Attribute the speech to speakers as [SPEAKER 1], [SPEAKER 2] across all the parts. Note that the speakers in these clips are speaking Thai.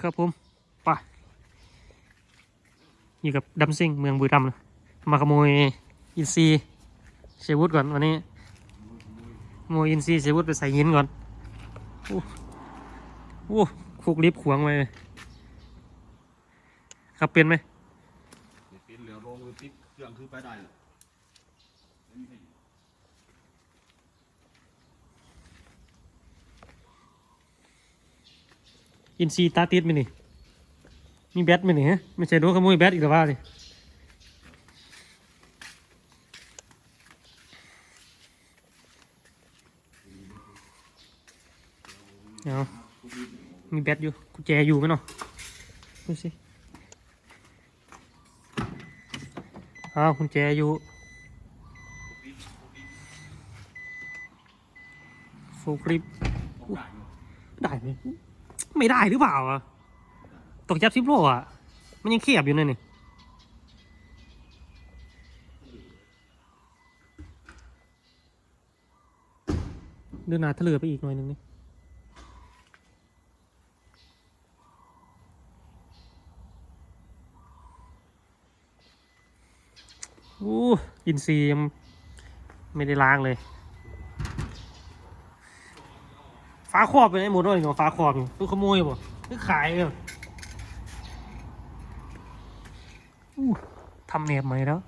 [SPEAKER 1] ครับผมไปอยู่กับดัมซิงเมืองบุรีรัมย์มาขโมยอินซีเชวุฒก่อนวันนี้โมยอินซีเชวุฒไปใส่หินก่อนโอ้โหคุกลิฟต์ขวางไว้ขับเป็นไหม
[SPEAKER 2] นี่ปิดเหลือลงหรือปิดเครื่องคือไปได้เลย
[SPEAKER 1] อินซีตาติดไหมนี่มีแบตไหมนี่ฮะไม่ใช่โดนขโมยแบตอีกแล้วว่าเลยเอามีแบตอยู่กุญแจอยู่ไหมเนาะดูสิอ้าวกุญแจอยู่โฟกริปได้ไหม ไม่ได้หรือเปล่าอะตกจับซิปโลอะ มันยังเขียบอยู่เลยนี่เดินหนาทะเลไปอีกหน่อยหนึงนี่อู้อินซีย์ยังไม่ได้ล้างเลย ฟ้าครอบไปไหนหมดเลยของฟ้าครอบนี่ตู้ขโมยบ่ตู้ขายเอออู้ทำแหนบใหม่แล้ว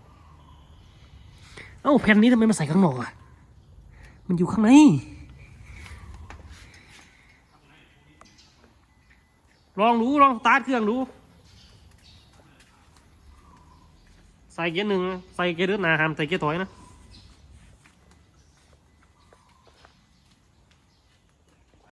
[SPEAKER 1] เอ้าแผ่นนี้ทำไมมาใส่ข้างนอกอะ มันอยู่ข้างใน ลองดูลองสตาร์ทเครื่องดู ใส่เกียร์หนึ่งใส่เกียร์เดือดหนาหามใส่เกียร์ถอยนะ